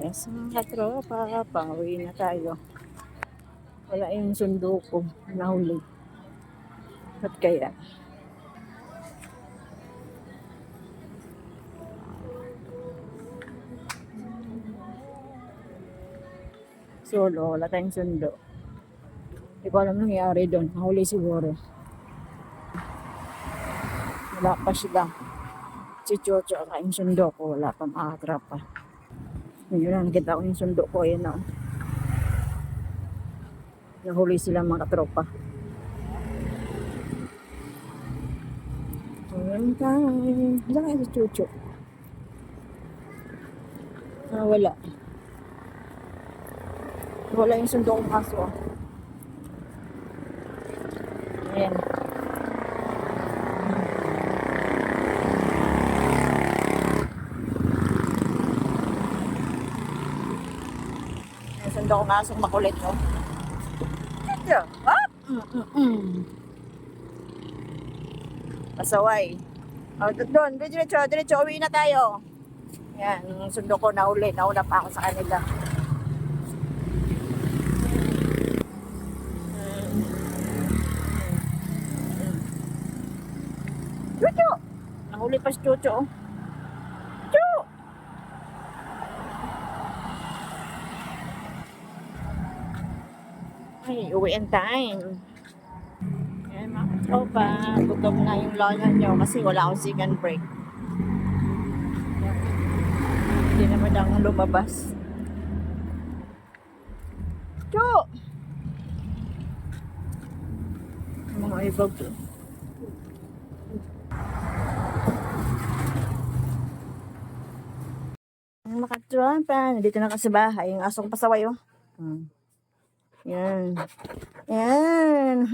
Yes, mga tropa, pauwi na tayo. Wala yung sundo ko, nahuli. Ba't kaya? Solo, wala tayong sundo. Hindi ko alam nangyari doon. Nahuli siguro. Wala pa sila. Si Chocho at yung sundo ko, wala pa makatrapa. Yun lang, nakita ko yung sundo ko, yun na. Nahuli sila mga katropa. Ayan tayo. Diyan kaya si Chucho. Ah, wala. Wala yung sundo kong aso. ah. Ayan. Kong aso makulit, no? Chucho! What? Mm-mm-mm. Pasaway. O, oh, doon, diretso, diretso, uwi na tayo. Yan, sundo ko na uli, nauna pa ako sa kanila. Chucho! Nahuli pa si Chucho. oh. Ay, uwi ang time. Ayan mga tropa, gutom na yung lola nyo kasi wala akong second break. Hindi naman ako lumabas. Chu! Mga ibag. Ang mga tropa, nandito na kasi sa bahay. Yung asong pasaway, oh. Hmm. Yan. Yan.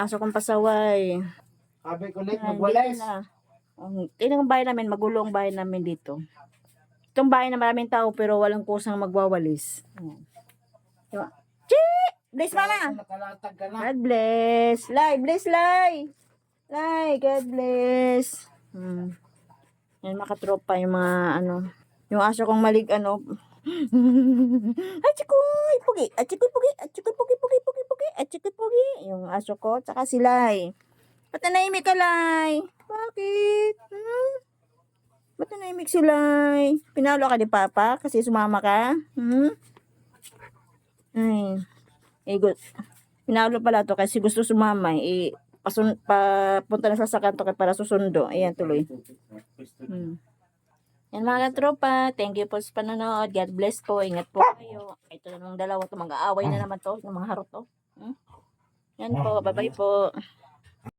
Aso kong pasaway. Sabi ko ulit, Yan, magwalis. Ang tingnan ang bahay namin, magulo ang bahay namin dito. Itong bahay na maraming tao pero walang kusang magwawalis. Ayan. Diba? Chi! Bless mama! God bless. Lai, bless Lai. Lai, God bless. Hmm. Yan makatropa yung mga ano. Yung aso kong malig ano. Achikoy, pugi. Achikoy, pugi. Achikoy, pugi, pugi, pugi, pugi. Achikoy, pugi. Yung aso ko, tsaka si Lai. Ba't nanahimik ka, Lai? Bakit? Hmm? Ba't nanahimik si Lai? Pinalo ka ni Papa kasi sumama ka? Hmm? Ay. Eh, good. Pinalo pala to kasi gusto sumama. Eh, pasun, papunta na sa sakanto kay para susundo. Ayan, tuloy. Hmm. Yan mga tropa, thank you po sa panonood. God bless po. Ingat po kayo. Ito namang dalawa to, mag-aaway na naman to, ng mga harot to. Hmm? Yan po, bye-bye po.